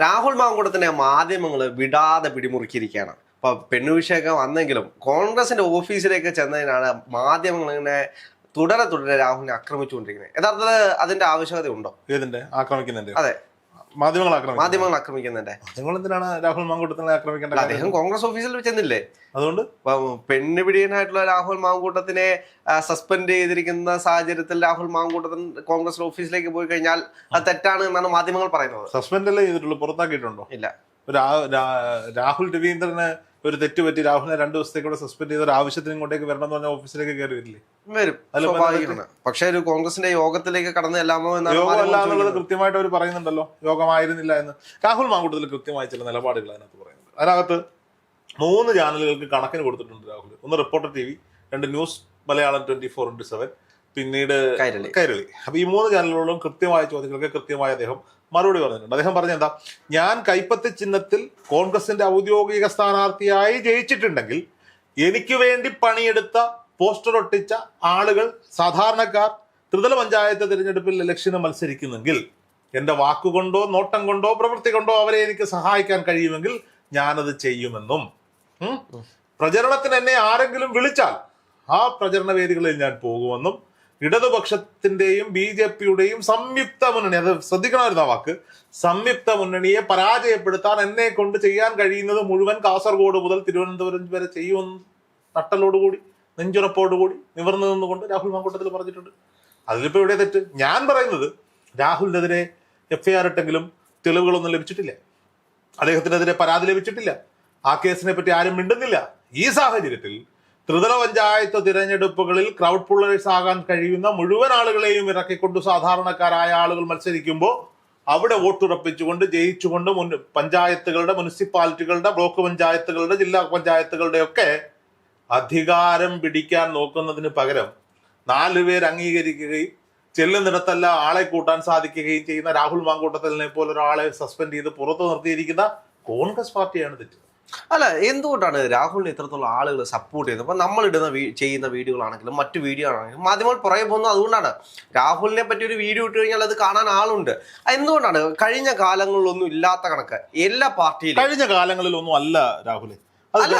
രാഹുൽ മാങ്കൂട്ടത്തിനെ മാധ്യമങ്ങൾ വിടാതെ പിടിമുറുക്കിയിരിക്കുകയാണ്. ഇപ്പൊ പെണ്ണുവിഷയൊക്കെ വന്നെങ്കിലും കോൺഗ്രസിന്റെ ഓഫീസിലേക്ക് ചെന്നതിനാണ് മാധ്യമങ്ങൾ ഇങ്ങനെ തുടരെ തുടരെ രാഹുലിനെ ആക്രമിച്ചുകൊണ്ടിരിക്കുന്നത്. യഥാർത്ഥത്തിൽ അതിന്റെ ആവശ്യകത ഉണ്ടോ? ഏതിന്റെ? ആക്രമിക്കുന്നതിന്റെ അതെ. മാധ്യമങ്ങൾ ആക്രമിക്കുന്നുണ്ട്. മാധ്യമങ്ങൾ എന്തിനാണ് രാഹുൽ മാങ്കൂട്ടത്തിനെ ആക്രമിക്കേണ്ടത് അദ്ദേഹം കോൺഗ്രസ് ഓഫീസിൽ ചെന്നില്ലേ അതുകൊണ്ട്? പെണ്ണുപിടിയനായിട്ടുള്ള രാഹുൽ മാങ്കൂട്ടത്തിനെ സസ്പെൻഡ് ചെയ്തിരിക്കുന്ന സാഹചര്യത്തിൽ രാഹുൽ മാങ്കൂട്ടത്തിന് കോൺഗ്രസ് ഓഫീസിലേക്ക് പോയി കഴിഞ്ഞാൽ അത് തെറ്റാണ് എന്നാണ് മാധ്യമങ്ങൾ പറയുന്നത്. സസ്പെൻഡ് അല്ലേ ചെയ്തിട്ടുള്ളൂ? പുറത്താക്കിയിട്ടുണ്ടോ? ഇല്ല. രാഹുൽ രവീന്ദ്രന് ഒരു തെറ്റ് പറ്റി രാഹുലിനെ രണ്ടു ദിവസത്തേക്ക് കൂടെ സസ്പെൻഡ് ചെയ്ത ഒരു ആവശ്യത്തിന് ഇങ്ങോട്ടേക്ക് വരണം എന്ന് പറഞ്ഞ ഓഫീസിലേക്ക് കയറി വരില്ലേ വരും സ്വാഭാവികമാണ്. പക്ഷെ ഒരു കോൺഗ്രസിന്റെ യോഗത്തിലേക്ക് കടന്നു ചെല്ലാമോ എന്നാണ് യോഗം അല്ല എന്നുള്ളത് കൃത്യമായിട്ട് അവർ പറയുന്നുണ്ടല്ലോ. യോഗമായിരുന്നില്ല എന്ന്. രാഹുൽ മാങ്കൂട്ടത്തിൽ കൃത്യമായി ചില നിലപാടുകൾ അതിനകത്ത് പറയുന്നുണ്ട്. അതിനകത്ത് മൂന്ന് ചാനലുകൾക്ക് കണക്കിന് കൊടുത്തിട്ടുണ്ട് രാഹുൽ. ഒന്ന് റിപ്പോർട്ടർ ടി വി രണ്ട് news Malayalam twenty four into seven പിന്നീട് കൈരളി. അപ്പൊ ഈ മൂന്ന് ചാനലുകളിലും കൃത്യമായ ചോദ്യങ്ങൾക്ക് കൃത്യമായ അദ്ദേഹം മറുപടി പറഞ്ഞിട്ടുണ്ട്. അദ്ദേഹം പറഞ്ഞ എന്താ? ഞാൻ കൈപ്പത്തി ചിഹ്നത്തിൽ കോൺഗ്രസിന്റെ ഔദ്യോഗിക സ്ഥാനാർത്ഥിയായി ജയിച്ചിട്ടുണ്ടെങ്കിൽ എനിക്ക് വേണ്ടി പണിയെടുത്ത പോസ്റ്റർ ഒട്ടിച്ച ആളുകൾ സാധാരണക്കാർ ത്രിതല പഞ്ചായത്ത് തിരഞ്ഞെടുപ്പിൽ ഇലക്ഷന് മത്സരിക്കുന്നെങ്കിൽ എന്റെ വാക്കുകൊണ്ടോ നോട്ടം കൊണ്ടോ പ്രവൃത്തി കൊണ്ടോ അവരെ എനിക്ക് സഹായിക്കാൻ കഴിയുമെങ്കിൽ ഞാനത് ചെയ്യുമെന്നും. പ്രചരണത്തിന് എന്നെ ആരെങ്കിലും വിളിച്ചാൽ ആ പ്രചരണ വേദികളിൽ ഞാൻ പോകുമെന്നും ഇടതുപക്ഷത്തിന്റെയും ബി ജെ പിയുടെയും സംയുക്ത മുന്നണി അത് ശ്രദ്ധിക്കണമായിരുന്നു ആ വാക്ക് സംയുക്ത മുന്നണിയെ പരാജയപ്പെടുത്താൻ എന്നെ കൊണ്ട് ചെയ്യാൻ കഴിയുന്നത് മുഴുവൻ കാസർഗോഡ് മുതൽ തിരുവനന്തപുരം വരെ ചെയ്യുമെന്ന് നട്ടലോടുകൂടി നെഞ്ചുറപ്പോടുകൂടി നിവർന്നു നിന്നുകൊണ്ട് രാഹുൽ മാങ്കൂട്ടത്തിൽ പറഞ്ഞിട്ടുണ്ട്. അതിലിപ്പോ ഇവിടെ തെറ്റ്. ഞാൻ പറയുന്നത് രാഹുലിനെതിരെ എഫ്ഐആർ ഇട്ടെങ്കിലും തെളിവുകളൊന്നും ലഭിച്ചിട്ടില്ല. അദ്ദേഹത്തിനെതിരെ പരാതി ലഭിച്ചിട്ടില്ല. ആ കേസിനെ പറ്റി ആരും മിണ്ടുന്നില്ല. ഈ സാഹചര്യത്തിൽ ത്രിതല പഞ്ചായത്ത് തിരഞ്ഞെടുപ്പുകളിൽ ക്രൗഡ് പുള്ളേഴ്സ് ആകാൻ കഴിയുന്ന മുഴുവൻ ആളുകളെയും ഇറക്കിക്കൊണ്ട് സാധാരണക്കാരായ ആളുകൾ മത്സരിക്കുമ്പോൾ അവിടെ വോട്ടുറപ്പിച്ചുകൊണ്ട് ജയിച്ചുകൊണ്ട് മുൻ പഞ്ചായത്തുകളുടെ മുനിസിപ്പാലിറ്റികളുടെ ബ്ലോക്ക് പഞ്ചായത്തുകളുടെ ജില്ലാ പഞ്ചായത്തുകളുടെ ഒക്കെ അധികാരം പിടിക്കാൻ നോക്കുന്നതിന് പകരം നാലുപേർ അംഗീകരിക്കുകയും ചെല്ലുന്നിടത്തല്ല ആളെ കൂട്ടാൻ സാധിക്കുകയും ചെയ്യുന്ന രാഹുൽ മാങ്കൂട്ടത്തിലിനെ പോലെ ഒരാളെ സസ്പെൻഡ് ചെയ്ത് പുറത്തു നിർത്തിയിരിക്കുന്ന കോൺഗ്രസ് പാർട്ടിയാണ് തെറ്റ്. അല്ല എന്തുകൊണ്ടാണ് രാഹുലിനെ ഇത്രത്തോളം ആളുകൾ സപ്പോർട്ട് ചെയ്യുന്നത്? ഇപ്പൊ നമ്മളിടുന്ന വീഡിയോ ചെയ്യുന്ന വീഡിയോകളാണെങ്കിലും മറ്റു വീഡിയോ ആണെങ്കിലും മാധ്യമങ്ങൾ പുറകെ പോകുന്നത് അതുകൊണ്ടാണ്. രാഹുലിനെ പറ്റി ഒരു വീഡിയോ ഇട്ട് കഴിഞ്ഞാൽ അത് കാണാൻ ആളുണ്ട്. എന്തുകൊണ്ടാണ്? കഴിഞ്ഞ കാലങ്ങളിലൊന്നും ഇല്ലാത്ത കണക്ക്. എല്ലാ പാർട്ടിയിലും. കഴിഞ്ഞ കാലങ്ങളിലൊന്നും അല്ല രാഹുൽ അല്ല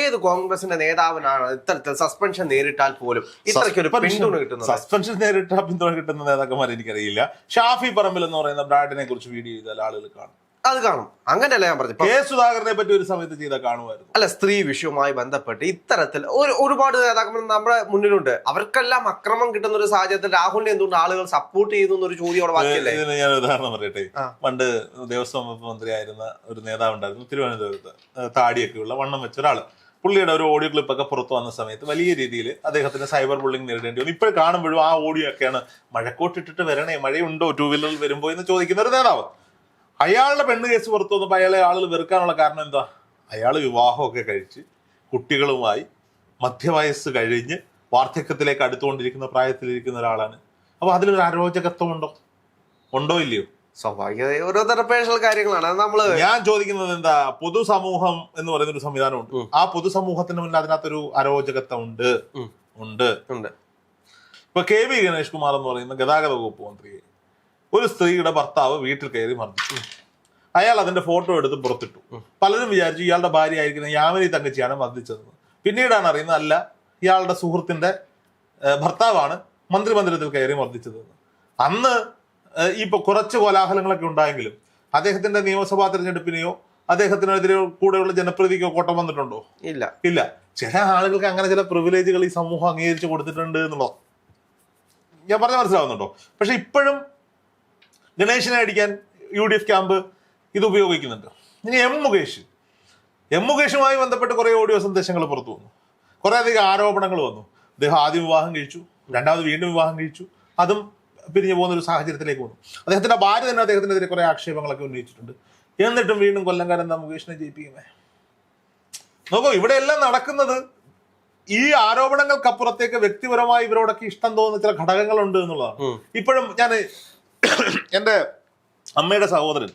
ഏത് കോൺഗ്രസിന്റെ നേതാവിനാണ് ഇത്തരത്തിൽ സസ്പെൻഷൻ നേരിട്ടാൽ പോലും ഇത്രയ്ക്കൊരു പിന്തുണ കിട്ടുന്നത്? സസ്പെൻഷൻ നേരിട്ടാൽ പിന്തുണ കിട്ടുന്ന നേതാക്കന്മാർ എനിക്കറിയില്ല ഷാഫി പറമ്പിൽ എന്ന് പറയുന്ന ബ്രാഡിനെ കുറിച്ച് വീഡിയോ ചെയ്താൽ ആളുകൾ കാണും. അത് കാണും. അങ്ങനെയല്ല ഞാൻ പറഞ്ഞു കെ സുധാകരനെ പറ്റി ഒരു സമയത്ത് ചെയ്ത കാണുമായിരുന്നു. അല്ല സ്ത്രീ വിഷയവുമായി ബന്ധപ്പെട്ട് ഇത്തരത്തിൽ ഒരു ഒരുപാട് നേതാക്കന്മാർ നമ്മുടെ മുന്നിലുണ്ട്. അവർക്കെല്ലാം അക്രമം കിട്ടുന്ന ഒരു സാഹചര്യത്തിൽ രാഹുലിനെ എന്തുകൊണ്ട് ആളുകൾ സപ്പോർട്ട് ചെയ്യുന്നു എന്നൊരു ചോദ്യം അവിടെ ഇതിന് ഞാൻ ഉദാഹരണം പറയട്ടെ. പണ്ട് ദേവസ്വം വകുപ്പ് മന്ത്രിയായിരുന്ന ഒരു നേതാവ് ഉണ്ടായിരുന്നു തിരുവനന്തപുരത്ത്. താടിയൊക്കെ ഉള്ള വണ്ണം വെച്ച ഒരാൾ. പുള്ളിയുടെ ഒരു ഓഡിയോ ക്ലിപ്പൊക്കെ പുറത്തു വന്ന സമയത്ത് വലിയ രീതിയിൽ അദ്ദേഹത്തിന് സൈബർ ബുള്ളിംഗ് നേരിടേണ്ടി വന്നു. ഇപ്പോൾ കാണുമ്പോഴും ആ ഓഡിയോ ഒക്കെയാണ് മഴക്കോട്ടിട്ടിട്ട് വരണേ മഴയുണ്ടോ ടൂ വീലറിൽ വരുമ്പോ എന്ന് ചോദിക്കുന്ന ഒരു നേതാവ്. അയാളുടെ പെണ്ണ് കേസ് പുറത്തു വന്നപ്പോൾ അയാളെ ആളുകൾ വെറുക്കാനുള്ള കാരണം എന്താ? അയാൾ വിവാഹമൊക്കെ കഴിച്ച് കുട്ടികളുമായി മധ്യവയസ്സ് കഴിഞ്ഞ് വാർദ്ധക്യത്തിലേക്ക് അടുത്തുകൊണ്ടിരിക്കുന്ന പ്രായത്തിലിരിക്കുന്ന ഒരാളാണ്. അപ്പോൾ അതിലൊരു അരോചകത്വം ഉണ്ടോ? ഉണ്ടോ ഇല്ലയോ? ഓരോ പേഴ്സണൽ കാര്യങ്ങളാണ്. നമ്മൾ ഞാൻ ചോദിക്കുന്നത് എന്താ? പൊതുസമൂഹം എന്ന് പറയുന്ന ഒരു സംവിധാനമുണ്ട്. ആ പൊതുസമൂഹത്തിന് മുന്നിൽ അതിനകത്തൊരു അരോചകത്വം ഉണ്ട്. ഉണ്ട്. ഉണ്ട്. ഇപ്പൊ കെ വി ഗണേഷ് കുമാർ എന്ന് പറയുന്ന ഗതാഗത വകുപ്പ് മന്ത്രിയെ ഒരു സ്ത്രീയുടെ ഭർത്താവ് വീട്ടിൽ കയറി മർദ്ദിച്ചു. അയാൾ അതിന്റെ ഫോട്ടോ എടുത്ത് പുറത്തിട്ടു. പലരും വിചാരിച്ചു ഇയാളുടെ ഭാര്യ ആയിരിക്കുന്ന യാമിനി തങ്കച്ചിയാണ് മർദ്ദിച്ചതെന്ന് പിന്നീടാണ് അറിയുന്നത് അല്ല ഇയാളുടെ സുഹൃത്തിന്റെ ഭർത്താവാണ് മന്ത്രിമന്ദിരത്തിൽ കയറി മർദ്ദിച്ചതെന്ന് അന്ന് ഈ ഇപ്പൊ കുറച്ച് കോലാഹലങ്ങളൊക്കെ ഉണ്ടായെങ്കിലും അദ്ദേഹത്തിന്റെ നിയമസഭാ തെരഞ്ഞെടുപ്പിനെയോ അദ്ദേഹത്തിനെതിരെ കൂടെയുള്ള ജനപ്രീതിക്കോ കോട്ടം വന്നിട്ടുണ്ടോ? ഇല്ല. ഇല്ല. ചില ആളുകൾക്ക് അങ്ങനെ ചില പ്രിവിലേജുകൾ ഈ സമൂഹം അംഗീകരിച്ചു കൊടുത്തിട്ടുണ്ട് എന്നുള്ളത് ഞാൻ പറഞ്ഞ മനസ്സിലാവുന്നുണ്ടോ? പക്ഷെ ഇപ്പോഴും ഗണേശനെ അടിക്കാൻ യു ഡി എഫ് ക്യാമ്പ് ഇത് ഉപയോഗിക്കുന്നുണ്ട്. ഇനി എം മുകേഷ്. എം മുകേഷുമായി ബന്ധപ്പെട്ട് കുറേ ഓഡിയോ സന്ദേശങ്ങൾ പുറത്തു വന്നു. കുറെ അധികം ആരോപണങ്ങൾ വന്നു. അദ്ദേഹം ആദ്യം വിവാഹം കഴിച്ചു രണ്ടാമത് വീണ്ടും വിവാഹം കഴിച്ചു അതും പിരിഞ്ഞു പോകുന്ന ഒരു സാഹചര്യത്തിലേക്ക് വന്നു. അദ്ദേഹത്തിന്റെ ഭാര്യ തന്നെ അദ്ദേഹത്തിനെതിരെ കുറെ ആക്ഷേപങ്ങളൊക്കെ ഉന്നയിച്ചിട്ടുണ്ട്. എന്നിട്ടും വീണ്ടും കൊല്ലംകാരൻ എന്താ മുകേഷിനെ ജയിപ്പിക്കുന്നത് നോക്കൂ ഇവിടെ എല്ലാം നടക്കുന്നത് ഈ ആരോപണങ്ങൾക്കപ്പുറത്തേക്ക് വ്യക്തിപരമായി ഇവരോടൊക്കെ ഇഷ്ടം തോന്നുന്ന ചില ഘടകങ്ങളുണ്ട് എന്നുള്ളതാണ്. ഇപ്പോഴും ഞാൻ എന്റെ അമ്മയുടെ സഹോദരൻ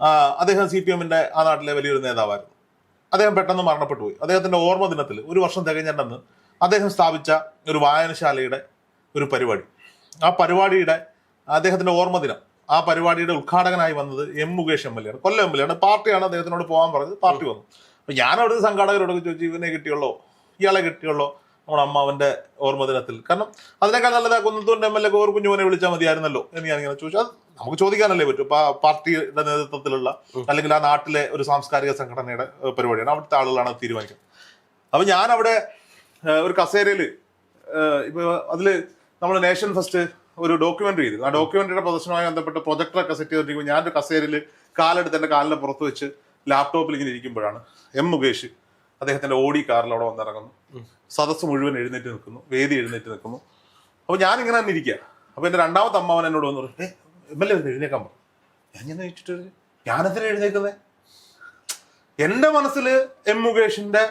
അദ്ദേഹം സി പി എമ്മിന്റെ ആ നാട്ടിലെ വലിയൊരു നേതാവായിരുന്നു. അദ്ദേഹം പെട്ടെന്ന് മരണപ്പെട്ടു പോയി അദ്ദേഹത്തിന്റെ ഓർമ്മ ദിനത്തിൽ ഒരു വർഷം തികഞ്ഞിട്ടുണ്ടെന്ന് അദ്ദേഹം സ്ഥാപിച്ച ഒരു വായനശാലയുടെ ഒരു പരിപാടി. ആ പരിപാടിയുടെ അദ്ദേഹത്തിന്റെ ഓർമ്മ ദിനം ആ പരിപാടിയുടെ ഉദ്ഘാടകനായി വന്നത് എം മുകേഷ് എം എൽ ആണ്. കൊല്ലം എം എൽ ആണ്. പാർട്ടിയാണ് അദ്ദേഹത്തിനോട് പോകാൻ പറഞ്ഞത്. പാർട്ടി വന്നു. അപ്പൊ ഞാൻ സംഘാടകരോടൊക്കെ ചോദിച്ചു ഇവനെ കിട്ടിയുള്ളോ? ഇയാളെ കിട്ടിയുള്ളോ? നമ്മുടെ അമ്മാവന്റെ ഓർമ്മ ദിനത്തിൽ. കാരണം അതിനേക്കാൾ നല്ലതാ കുന്നത്തൂരിന്റെ എം എൽ എ ഗോർ കുഞ്ഞുമോനെ വിളിച്ചാൽ മതിയായിരുന്നല്ലോ എന്ന് ഞാൻ ഇങ്ങനെ ചോദിച്ചു. അത് നമുക്ക് ചോദിക്കാനല്ലേ പറ്റും? ഇപ്പൊ പാർട്ടിയുടെ നേതൃത്വത്തിലുള്ള അല്ലെങ്കിൽ ആ നാട്ടിലെ ഒരു സാംസ്കാരിക സംഘടനയുടെ പരിപാടിയാണ്. അവിടുത്തെ ആളുകളാണ് അത് തീരുമാനിക്കുന്നത് അപ്പൊ ഞാൻ അവിടെ ഒരു കസേരയിൽ ഇപ്പൊ അതിൽ നമ്മൾ നേഷൻ ഫസ്റ്റ് ഒരു ഡോക്യുമെന്ററി ചെയ്തു. ആ ഡോക്യുമെന്ററിയുടെ പ്രദർശനവുമായി ബന്ധപ്പെട്ട് പ്രൊജക്ടറൊക്കെ സെറ്റ് ചെയ്തിരിക്കുമ്പോൾ ഞാനൊരു കസേരയിൽ കാലെടുത്ത് എന്റെ കാലിന്റെ പുറത്ത് വെച്ച് ലാപ്ടോപ്പിൽ ഇങ്ങനെ ഇരിക്കുമ്പോഴാണ് എം മുകേഷ് അദ്ദേഹത്തിന്റെ ഓടി കാറിൽ അവിടെ വന്നിറങ്ങുന്നു. സദസ് മുഴുവൻ എഴുന്നേറ്റ് നിൽക്കുന്നു. വേദി എഴുന്നേറ്റ് നിൽക്കുന്നു. അപ്പൊ ഞാൻ ഇങ്ങനെ തന്നെ ഇരിക്കുക അപ്പൊ എന്റെ രണ്ടാമത്തെ അമ്മാവൻ എന്നോട് വന്നു ഏ എം എൽ എ എഴുന്നേക്കാൻ പറഞ്ഞു ഞാൻ ഞാൻ ചോദിച്ചിട്ട് ഞാനെന്തിനാ എഴുന്നേക്കുന്നത് എന്റെ മനസ്സിൽ എം മുകേഷിന്റെ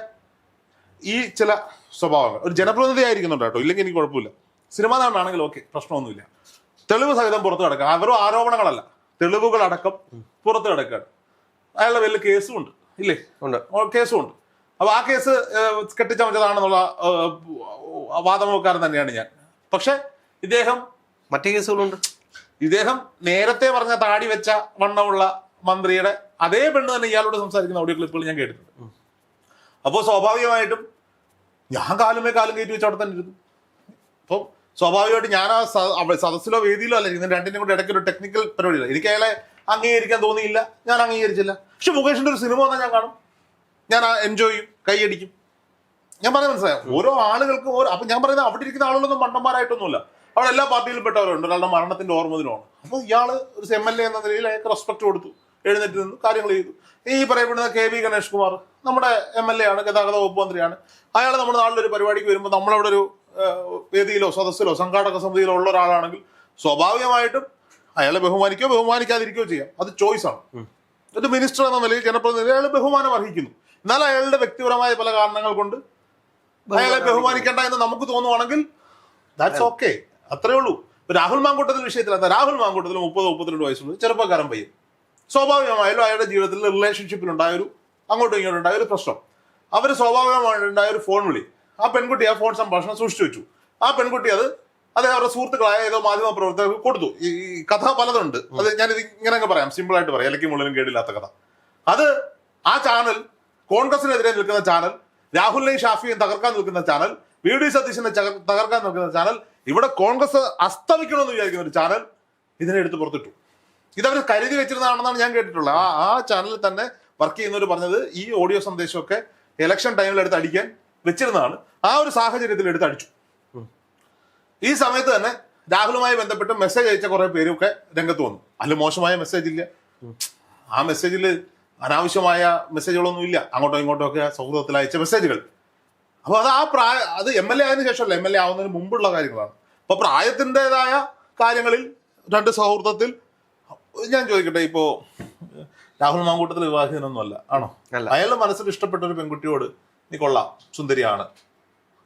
ഈ ചില സ്വഭാവങ്ങൾ ഒരു ജനപ്രതിനിധി ആയിരിക്കുന്നുണ്ട് കേട്ടോ ഇല്ലെങ്കിൽ എനിക്ക് കുഴപ്പമില്ല. സിനിമാ നാടാണെങ്കിൽ ഓക്കെ പ്രശ്നമൊന്നുമില്ല. തെളിവ് സഹിതം പുറത്തു കിടക്കുക. വെറും ആരോപണങ്ങളല്ല. തെളിവുകളടക്കം പുറത്തു കിടക്കുകയാണ് അയാളുടെ വലിയ കേസും ഉണ്ട് ഇല്ലേ? ഉണ്ട്. കേസും ഉണ്ട് അപ്പൊ ആ കേസ് കെട്ടിച്ചമച്ചതാണെന്നുള്ള ഏഹ്, വാദമുഖക്കാരൻ തന്നെയാണ് ഞാൻ. പക്ഷെ ഇദ്ദേഹം മറ്റു കേസുകളുണ്ട്? ഇദ്ദേഹം നേരത്തെ പറഞ്ഞ താടി വെച്ച വണ്ണമുള്ള മന്ത്രിയുടെ അതേ പെണ്ണ് തന്നെ ഇയാളോട് സംസാരിക്കുന്ന ഓഡിയോ ക്ലിപ്പുകൾ ഞാൻ കേട്ടിട്ടുണ്ട്. അപ്പോൾ സ്വാഭാവികമായിട്ടും ഞാൻ കാലുമേ കാലും കയറ്റി വെച്ച് അവിടെ തന്നെ ഇരുന്നു. അപ്പം സ്വാഭാവികമായിട്ട് ഞാൻ ആ സദസ്സിലോ വേദിയിലോ അല്ല ഇതിന് രണ്ടിനും കൂടെ ഇടയ്ക്ക് ഒരു ടെക്നിക്കൽ പരിപാടിയില്ല. എനിക്ക് അയാളെ അംഗീകരിക്കാൻ തോന്നിയില്ല. ഞാൻ അംഗീകരിച്ചില്ല. പക്ഷെ മുകേഷിന്റെ ഒരു സിനിമ വന്നാൽ ഞാൻ കാണും. ഞാൻ എൻജോയ് ചെയ്യും കൈയടിക്കും. ഞാൻ പറഞ്ഞ മനസ്സിലായോ? ഓരോ ആളുകൾക്കും ഓരോ അപ്പൊ ഞാൻ പറയുന്നത് അവിടെ ഇരിക്കുന്ന ആളുകളൊന്നും മണ്ടന്മാരായിട്ടൊന്നുമില്ല. അവിടെ എല്ലാ പാർട്ടിയിലും പെട്ടവരുണ്ട്. ഒരാളുടെ മരണത്തിന്റെ ഓർമ്മ ദിനമാണ് അപ്പൊ ഇയാൾ ഒരു എം എൽ എ എന്ന നിലയിൽ അയാൾക്ക് റെസ്പെക്ട് കൊടുത്തു. എഴുന്നേറ്റ് നിന്ന് കാര്യങ്ങൾ ചെയ്തു. ഈ പറയപ്പെടുന്ന കെ വി ഗണേഷ് കുമാർ നമ്മുടെ എം എൽ എ ആണ് ഗതാഗത വകുപ്പ് മന്ത്രിയാണ്. അയാൾ നമ്മുടെ നാട്ടിലൊരു പരിപാടിക്ക് വരുമ്പോൾ നമ്മളവിടെ ഒരു വേദിയിലോ സദസ്സിലോ സംഘാടക സമിതിയിലോ ഉള്ള ഒരാളാണെങ്കിൽ സ്വാഭാവികമായിട്ടും അയാളെ ബഹുമാനിക്കോ ബഹുമാനിക്കാതിരിക്കുകയോ ചെയ്യാം. അത് ചോയ്സ് ആണ്. ഒരു മിനിസ്റ്റർ എന്ന നിലയിൽ ജനപ്രതിനിധി അയാൾ ബഹുമാനം അർഹിക്കുന്നു. എന്നാൽ അയാളുടെ വ്യക്തിപരമായ പല കാരണങ്ങൾ കൊണ്ട് അയാളെ ബഹുമാനിക്കേണ്ട എന്ന് നമുക്ക് തോന്നുവാണെങ്കിൽ ദാറ്റ്സ് ഓക്കെ അത്രേ ഉള്ളൂ. ഇപ്പൊ രാഹുൽ മാങ്കൂട്ടത്തിന്റെ വിഷയത്തിൽ എന്താ? രാഹുൽ മാങ്കൂട്ടത്തിൽ മുപ്പത് മുപ്പത്തിരണ്ട് വയസ്സുള്ള ചെറുപ്പക്കാരൻ പയ്യൻ. സ്വാഭാവികമായാലും അയാളുടെ ജീവിതത്തിൽ റിലേഷൻഷിപ്പിൽ ഉണ്ടായ ഒരു അങ്ങോട്ടും ഇങ്ങോട്ടും ഉണ്ടായ ഒരു പ്രശ്നം. അവർ സ്വാഭാവികമായിട്ട് ഉണ്ടായ ഒരു ഫോൺ വിളി. ആ പെൺകുട്ടി ആ ഫോൺ സംഭാഷണം സൂക്ഷിച്ചു വെച്ചു. ആ പെൺകുട്ടി അത് അത് അവരുടെ സുഹൃത്തുക്കളായ ഏതോ മാധ്യമ പ്രവർത്തകർക്ക് കൊടുത്തു. ഈ ഈ കഥ പലതുണ്ട്. അത് ഞാനിത് ഇങ്ങനെ അങ്ങ് പറയാം. സിമ്പിൾ ആയിട്ട് പറയാം. ഇലക്കി മുള്ളിലും കേടില്ലാത്ത കഥ. അത് ആ ചാനൽ കോൺഗ്രസിനെതിരെ നിൽക്കുന്ന ചാനൽ രാഹുലിനെയും ഷാഫിയും തകർക്കാൻ നിൽക്കുന്ന ചാനൽ വി ഡി സതീശനെ തകർക്കാൻ നോക്കുന്ന ചാനൽ. ഇവിടെ കോൺഗ്രസ് അസ്തമിക്കണമെന്ന് വിചാരിക്കുന്ന ഒരു ചാനൽ ഇതിനെ എടുത്ത് പുറത്തിട്ടു. ഇതവർ കരുതി വെച്ചിരുന്നതാണെന്നാണ് ഞാൻ കേട്ടിട്ടുള്ളത്. ആ ആ ചാനലിൽ തന്നെ വർക്ക് ചെയ്യുന്നവർ പറഞ്ഞത് ഈ ഓഡിയോ സന്ദേശമൊക്കെ ഇലക്ഷൻ ടൈമിൽ എടുത്ത് അടിക്കാൻ വെച്ചിരുന്നതാണ്. ആ ഒരു സാഹചര്യത്തിൽ എടുത്ത് അടിച്ചു. ഈ സമയത്ത് തന്നെ രാഹുലുമായി ബന്ധപ്പെട്ട് മെസ്സേജ് അയച്ച കുറെ പേരൊക്കെ രംഗത്ത് വന്നു. അല്ല മോശമായ മെസ്സേജ് ഇല്ല. ആ മെസ്സേജിൽ അനാവശ്യമായ മെസ്സേജുകളൊന്നും ഇല്ല അങ്ങോട്ടോ ഇങ്ങോട്ടോ ഒക്കെ സൗഹൃദത്തിൽ അയച്ച മെസ്സേജുകൾ അപ്പൊ അത് ആ പ്രായ അത് എം എൽ എ ആയതിനു ശേഷമല്ല എം എൽ എ ആവുന്നതിന് മുമ്പുള്ള കാര്യങ്ങളാണ്. അപ്പൊ പ്രായത്തിന്റെതായ കാര്യങ്ങളിൽ രണ്ട് സൗഹൃദത്തിൽ ഞാൻ ചോദിക്കട്ടെ ഇപ്പോ രാഹുൽ മാങ്കൂട്ടത്തിൽ വിവാഹിതനൊന്നുമല്ല ആണോ. അയാളുടെ മനസ്സിൽ ഇഷ്ടപ്പെട്ട ഒരു പെൺകുട്ടിയോട് നീ കൊള്ളാം സുന്ദരിയാണ്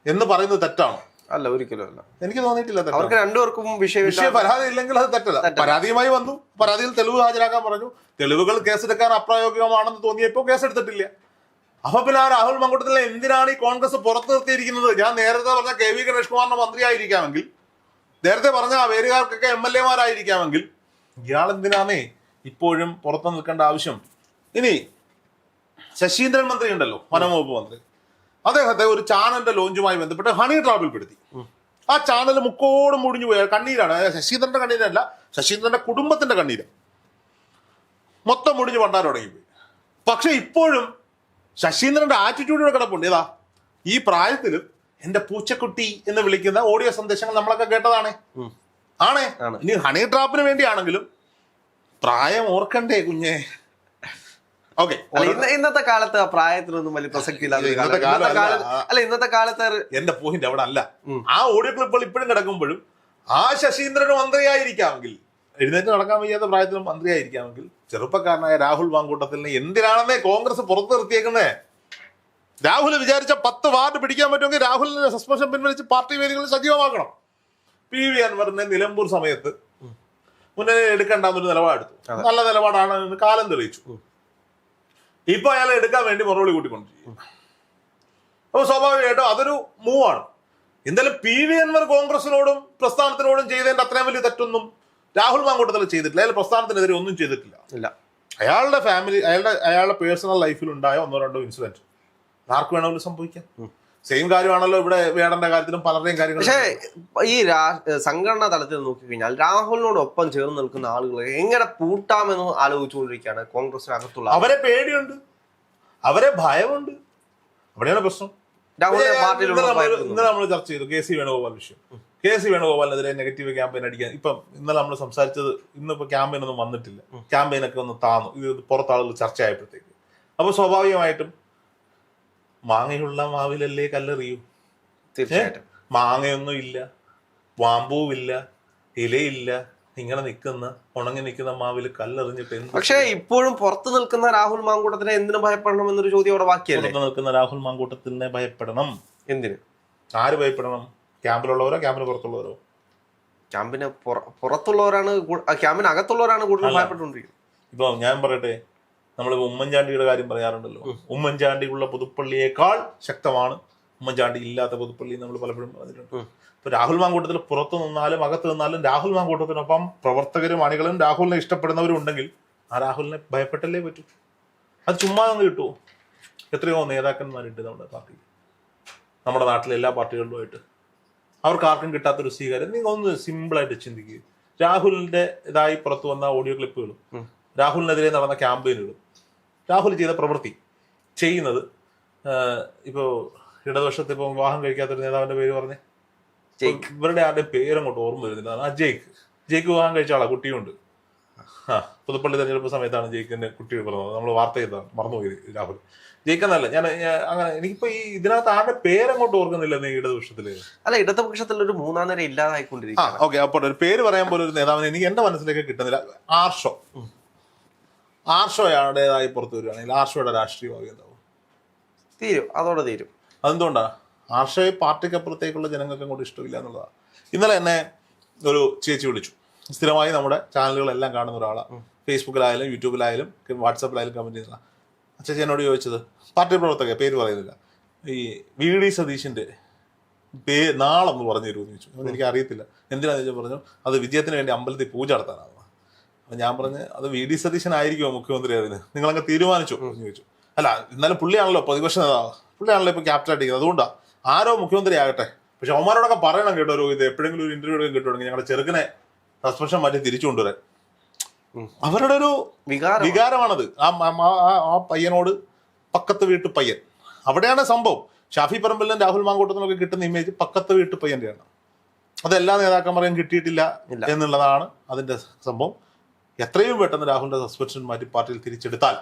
എന്ന് പറയുന്നത് തെറ്റാണോ? അല്ല ഒരിക്കലും അല്ല. എനിക്ക് തോന്നിയിട്ടില്ല അവർക്ക് രണ്ടുപേർക്കും വിഷയ പരാതി ഇല്ലെങ്കിൽ അത് തെറ്റല്ല. പരാതിയുമായി വന്നു. പരാതിയിൽ തെളിവ് ഹാജരാക്കാൻ പറഞ്ഞു. തെളിവുകൾ കേസെടുക്കാൻ അപ്രായോഗികമാണെന്ന് തോന്നിയപ്പോൾ കേസെടുത്തിട്ടില്ല. അപ്പൊ പിന്നെ ആ രാഹുൽ മങ്കുട്ടത്തിലെ എന്തിനാണ് ഈ കോൺഗ്രസ് പുറത്തു നിർത്തിയിരിക്കുന്നത്? ഞാൻ നേരത്തെ പറഞ്ഞ കെ വി ഗണേഷ് കുമാറിന്റെ മന്ത്രിയായിരിക്കാമെങ്കിൽ നേരത്തെ പറഞ്ഞ വേരുകാർക്കൊക്കെ എം എൽ എമാരായിരിക്കാമെങ്കിൽ ഇയാൾ എന്തിനാണേ ഇപ്പോഴും പുറത്തു നിൽക്കേണ്ട ആവശ്യം? ഇനി ശശീന്ദ്രൻ മന്ത്രി ഉണ്ടല്ലോ വനംവകുപ്പ് മന്ത്രി. അദ്ദേഹത്തെ ഒരു ചാനലിന്റെ ലോഞ്ചുമായി ബന്ധപ്പെട്ട് ഹണി ട്രാപ്പിൽ പെടുത്തി. ആ ചാനൽ മുക്കോടും മുടിഞ്ഞു പോയ. കണ്ണീരാണ്. ശശീന്ദ്രന്റെ കണ്ണീരല്ല ശശീന്ദ്രന്റെ കുടുംബത്തിന്റെ കണ്ണീര്. മൊത്തം മുടിഞ്ഞു പണ്ടാൻ തുടങ്ങിപ്പോയി പക്ഷെ ഇപ്പോഴും ശശീന്ദ്രന്റെ ആറ്റിറ്റ്യൂഡിലൂടെ കിടപ്പുണ്ട്. ഏതാ? ഈ പ്രായത്തിലും എന്റെ പൂച്ചക്കുട്ടി എന്ന് വിളിക്കുന്ന ഓഡിയോ സന്ദേശങ്ങൾ നമ്മളൊക്കെ കേട്ടതാണേ. ആണേ. ഇനി ഹണി ട്രാപ്പിന് വേണ്ടിയാണെങ്കിലും പ്രായം ഓർക്കണ്ടേ കുഞ്ഞെ? ഓക്കെ ഇന്നത്തെ കാലത്ത് പ്രായത്തിനൊന്നും വലിയ പ്രസക്തി അല്ല. ഇന്നത്തെ കാലത്ത് എന്റെ പോയിന്റ് അവിടെ അല്ല. ആ ഓഡിയോ ക്ലിപ്പുകൾ ഇപ്പോഴും കിടക്കുമ്പോഴും ആ ശശീന്ദ്രന് മന്ത്രിയായിരിക്കാമെങ്കിൽ എഴുന്നേറ്റ് നടക്കാൻ വയ്യാത്ത പ്രായത്തിൽ മന്ത്രിയായിരിക്കാമെങ്കിൽ ചെറുപ്പക്കാരനായ രാഹുൽ മാങ്കൂട്ടത്തിന് എന്തിനാണെന്നേ കോൺഗ്രസ് പുറത്തു നിർത്തിയേക്കുന്നേ? രാഹുൽ വിചാരിച്ച പത്ത് വാർഡ് പിടിക്കാൻ പറ്റുമെങ്കിൽ രാഹുലിനെ സസ്പെൻഷൻ പിൻവലിച്ച് പാർട്ടി വേദികളിൽ സജീവമാക്കണം. പി വി അൻവറിനെ നിലമ്പൂർ സമയത്ത് മുന്നണി എടുക്കണ്ടെന്നൊരു നിലപാടെടുത്തു. നല്ല നിലപാടാണ് എന്ന് കാലം തെളിയിച്ചു. ഇപ്പൊ അയാളെ എടുക്കാൻ വേണ്ടി മറുപടി കൂട്ടിക്കൊണ്ടിരിക്കും അപ്പൊ സ്വാഭാവികമായിട്ടും അതൊരു മൂവാണ് എന്തായാലും പി വി അൻവർ കോൺഗ്രസിനോടും പ്രസ്ഥാനത്തിനോടും ചെയ്തതിന്റെ അത്രയും വലിയ തെറ്റൊന്നും രാഹുൽ മാങ്കൂട്ടത്തിൽ ചെയ്തിട്ടില്ല. അയാൾ പ്രസ്ഥാനത്തിനെതിരെ ഒന്നും ചെയ്തിട്ടില്ല. ഇല്ല. അയാളുടെ ഫാമിലി അയാളുടെ അയാളുടെ പേഴ്സണൽ ലൈഫിൽ ഉണ്ടായ ഒന്നോ രണ്ടോ ഇൻസിഡന്റ് ആർക്ക് വേണമെങ്കിലും സംഭവിക്കാം. സെയിം കാര്യമാണല്ലോ ഇവിടെ വേടന്റെ കാര്യത്തിലും പലരുടെയും കാര്യങ്ങൾ പക്ഷേ ഈ സംഘടനാ തലത്തിൽ നോക്കിക്കഴിഞ്ഞാൽ രാഹുലിനോടൊപ്പം ചേർന്ന് നിൽക്കുന്ന ആളുകളെ എങ്ങനെ പൂട്ടാമെന്ന് ആലോചിച്ചുകൊണ്ടിരിക്കുകയാണ് കോൺഗ്രസിനകത്തുള്ള. അവരെ പേടിയുണ്ട്. അവരെ ഭയമുണ്ട്. അവിടെയാണ് പ്രശ്നം. രാഹുലിന്റെ ഇന്നലെ നമ്മൾ ചർച്ച ചെയ്തു കെ സി വേണുഗോപാൽ വിഷയം. കെ സി വേണുഗോപാലിനെതിരെ നെഗറ്റീവ് ക്യാമ്പയിൻ അടിക്കാൻ. ഇപ്പം ഇന്നലെ നമ്മൾ സംസാരിച്ചത് ഇന്നിപ്പോ ക്യാമ്പയിൻ ഒന്നും വന്നിട്ടില്ല. ക്യാമ്പയിൻ ഒക്കെ ഒന്ന് താന്നു. ഇത് പുറത്ത് ആളുകൾ ചർച്ചയായപ്പോഴത്തേക്ക്. അപ്പൊ സ്വാഭാവികമായിട്ടും മാങ്ങയുള്ള മാവിലല്ലേ കല്ലെറിയൂ? തീർച്ചയായിട്ടും. മാങ്ങയൊന്നും ഇല്ല. വാമ്പൂവില്ല. ഇലയില്ല. ഇങ്ങനെ നിൽക്കുന്ന ഉണങ്ങി നിൽക്കുന്ന മാവിൽ കല്ലെറിഞ്ഞിട്ട് പക്ഷേ ഇപ്പോഴും പുറത്തു നിൽക്കുന്ന രാഹുൽ മാങ്കൂട്ടത്തിനെ എന്തിനു ഭയപ്പെടണം എന്നൊരു ചോദ്യം അവിടെ ബാക്കിയല്ലേ പുറത്ത് നിൽക്കുന്ന രാഹുൽ മാങ്കൂട്ടത്തിനെ ഭയപ്പെടണം. എന്തിന്? ആര് ഭയപ്പെടണം? ക്യാമ്പിലുള്ളവരോ ക്യാമ്പിന് പുറത്തുള്ളവരോ? ക്യാമ്പിന് പുറത്തുള്ളവരാണ് ക്യാമ്പിന് അകത്തുള്ളവരാണ് കൂടുതൽ ഭയപ്പെട്ടുകൊണ്ടിരിക്കുന്നത്. ഇപ്പൊ ഞാൻ പറയട്ടെ നമ്മൾ ഉമ്മൻചാണ്ടിയുടെ കാര്യം പറയാറുണ്ടല്ലോ. ഉമ്മൻചാണ്ടിയുള്ള പുതുപ്പള്ളിയേക്കാൾ ശക്തമാണ് ഉമ്മൻചാണ്ടി ഇല്ലാത്ത പുതുപ്പള്ളി നമ്മൾ പലപ്പോഴും പറഞ്ഞിട്ടുണ്ട്. ഇപ്പൊ രാഹുൽ മാങ്കൂട്ടത്തിൽ പുറത്തു നിന്നാലും അകത്ത് നിന്നാലും രാഹുൽ മാങ്കൂട്ടത്തിനൊപ്പം പ്രവർത്തകരും അണികളും രാഹുലിനെ ഇഷ്ടപ്പെടുന്നവരും ഉണ്ടെങ്കിൽ ആ രാഹുലിനെ ഭയപ്പെട്ടല്ലേ പറ്റൂ? അത് ചുമ്മാ അങ്ങ് കിട്ടുമോ എത്രയോ നേതാക്കന്മാരുണ്ട് നമ്മുടെ പാർട്ടിയിൽ. നമ്മുടെ നാട്ടിലെ എല്ലാ പാർട്ടികളിലുമായിട്ട്. അവർക്ക് ആർക്കും കിട്ടാത്തൊരു സ്വീകാര്യം. നിങ്ങൾ ഒന്ന് സിമ്പിൾ ആയിട്ട് ചിന്തിക്കുക രാഹുലിന്റെ ഇതായി പുറത്തു വന്ന ഓഡിയോ ക്ലിപ്പുകളും രാഹുലിനെതിരെ നടന്ന ക്യാമ്പയിനുകളും രാഹുൽ ചെയ്ത പ്രവൃത്തി ചെയ്യുന്നത് ഇപ്പോ ഇടതുപക്ഷത്ത് ഇപ്പൊ വിവാഹം കഴിക്കാത്തൊരു നേതാവിന്റെ പേര് പറഞ്ഞേ. ഇവരുടെ ആരുടെ പേരങ്ങോട്ട് ഓർമ്മ വരുന്നില്ല. ആ ജയ്ക്ക് വിവാഹം കഴിച്ച ആളാ കുട്ടിയുണ്ട്. പുതുപ്പള്ളി തെരഞ്ഞെടുപ്പ് സമയത്താണ് ജയിക്കിന്റെ കുട്ടി പറഞ്ഞത്. നമ്മൾ വാർത്ത ചെയ്തതാണ് മറന്നുപോയി രാഹുൽ. ജയിക്കുന്നല്ല ഞാൻ അങ്ങനെ എനിക്കിപ്പോ ഈ ഇതിനകത്ത് ആരുടെ പേരങ്ങോട്ട് ഓർക്കുന്നില്ല നീ ഇടതുപക്ഷത്തിൽ? അല്ല ഇടതുപക്ഷത്തിൽ ഒരു മൂന്നാം നിര ഇല്ലാതായിക്കൊണ്ടിരിക്കും ഓക്കെ അപ്പോൾ ഒരു പേര് പറയാൻ പോലും ഒരു നേതാവിന് എനിക്ക് എന്റെ മനസ്സിലേക്ക് കിട്ടുന്നില്ല. ആർഷോ. ആർഷോയുടേതായി പുറത്തു വരികയാണെങ്കിൽ ആർഷോയുടെ രാഷ്ട്രീയ ഭാവി എന്താവും? തീരും അതോടെ തീരും. അതെന്തുകൊണ്ടാ? ആർഷയെ പാർട്ടിക്കപ്പുറത്തേക്കുള്ള ജനങ്ങൾക്ക് അങ്ങോട്ട് ഇഷ്ടമില്ല എന്നുള്ളതാണ് ഇന്നലെ എന്നെ ഒരു ചേച്ചി വിളിച്ചു. സ്ഥിരമായി നമ്മുടെ ചാനലുകളെല്ലാം കാണുന്ന ഒരാളാണ് ഫേസ്ബുക്കിലായാലും യൂട്യൂബിലായാലും വാട്സാപ്പിലായാലും കമന്റ് ചെയ്യുന്ന അച്ഛൻ എന്നോട് ചോദിച്ചത് പാർട്ടി പ്രവർത്തക പേര് പറയുന്നില്ല. ഈ വി ഡി സതീഷിന്റെ പേ നാളെന്ന് പറഞ്ഞു തരുമെന്ന് ചോദിച്ചു. അപ്പോൾ എനിക്ക് അറിയത്തില്ല. എന്തിനാന്ന് ചോദിച്ചാൽ പറഞ്ഞു? അത് വിജയത്തിന് വേണ്ടി അമ്പലത്തിൽ പൂജ നടത്താനാണ് അപ്പൊ ഞാൻ പറഞ്ഞ് അത് വി ഡി സതീശനായിരിക്കുമോ മുഖ്യമന്ത്രി അതിന് നിങ്ങളങ്ങ് തീരുമാനിച്ചു എന്ന് ചോദിച്ചു. അല്ല എന്നാലും പുള്ളിയാണല്ലോ പ്രതിപക്ഷ നേതാവ്. പുള്ളിയാണല്ലോ ഇപ്പൊ ക്യാപ്റ്റൻ അടിക്കുന്നത് അതുകൊണ്ടാണ് ആരോ മുഖ്യമന്ത്രി ആകട്ടെ. പക്ഷെ അവന്മാരോടൊക്കെ പറയണം കേട്ടോ ഒരു ഇത് എപ്പോഴെങ്കിലും ഒരു ഇന്റർവ്യൂ കിട്ടുവാണെങ്കിൽ ഞങ്ങളുടെ ചെറുക്കനെ സസ്പെൻഷൻ മാറ്റി തിരിച്ചു കൊണ്ടുവരാൻ. അവരുടെ ഒരു വികാരം വികാരമാണത്. ആ പയ്യനോട് പക്കത്ത് വീട്ടു പയ്യൻ. അവിടെയാണ് സംഭവം. ഷാഫി പറമ്പലിനും രാഹുൽ മാങ്കോട്ടത്തിനൊക്കെ കിട്ടുന്ന ഇമേജ് പക്കത്ത് വീട്ടു പയ്യന്റെയാണ്. അതെല്ലാ നേതാക്കന്മാരെയും കിട്ടിയിട്ടില്ല എന്നുള്ളതാണ് അതിന്റെ സംഭവം. എത്രയും പെട്ടെന്ന് രാഹുലിന്റെ സസ്പെൻഷൻ മാറ്റി പാർട്ടിയിൽ തിരിച്ചെടുത്താൽ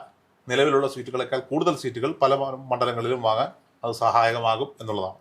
നിലവിലുള്ള സീറ്റുകളെക്കാൾ കൂടുതൽ സീറ്റുകൾ പല മണ്ഡലങ്ങളിലും വാങ്ങാൻ അത് സഹായകമാകും എന്നുള്ളതാണ്.